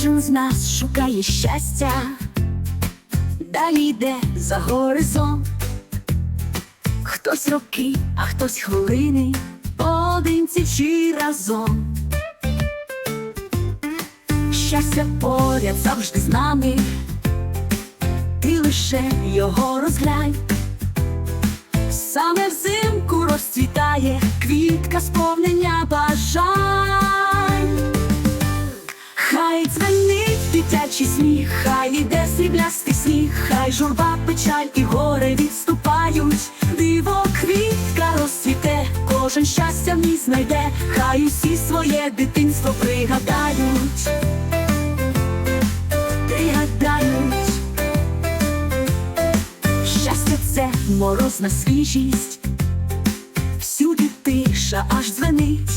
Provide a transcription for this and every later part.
з нас шукає щастя, далі йде за горизонт. Хтось роки, а хтось хвилини, поодинці чи разом. Щастя поряд завжди з нами, ти лише його розглянь. Саме взимку розцвітає квітка сповнення бажань. Дитячий сміх, хай іде сріблястий сніг, хай журба, печаль і горе відступають, диво квітка розцвіте, кожен щастя в ній знайде, хай усі своє дитинство пригадають, пригадають. Щастя це морозна свіжість, всюди тиша аж дзвенить.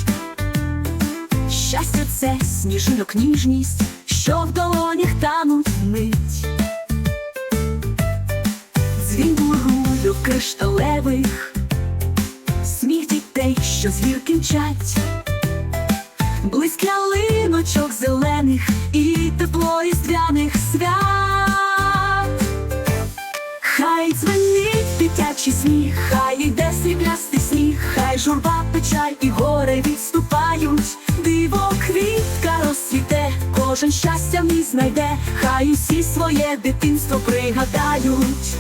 Щастя це сніжинок ніжність, що в долонях тануть мить. Дзвін бурулю кришталевих, сміх дітей, що з гір кінчать, блиск ялиночок зелених і тепло різдвяних свят. Хай дзвенить дитячий сміх, хай йде сріблястий сніг, хай журба, печаль і горе відступають, диво квітка розцвіте, кожен щастя знайде, хай усі своє дитинство пригадають.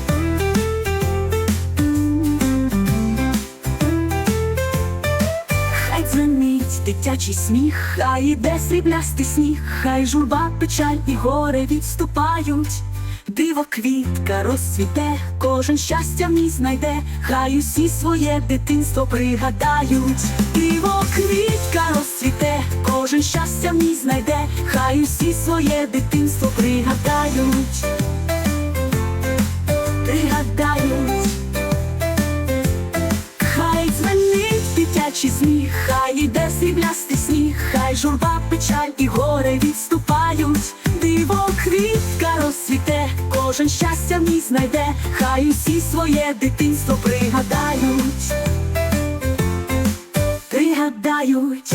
Хай дзвенить дитячий сміх, хай іде сріблястий сніг, хай журба, печаль і горе відступають. Диво квітка розцвіте, кожен щастя в ній знайде, хай усі своє дитинство пригадають. Диво квітка хай усі своє дитинство пригадають. Пригадають. Хай дзвенить дитячий сміх, хай іде сріблястий сніг, хай журба, печаль і горе відступають, диво квітка розцвіте, кожен щастя в ній знайде, хай усі своє дитинство пригадають, пригадають.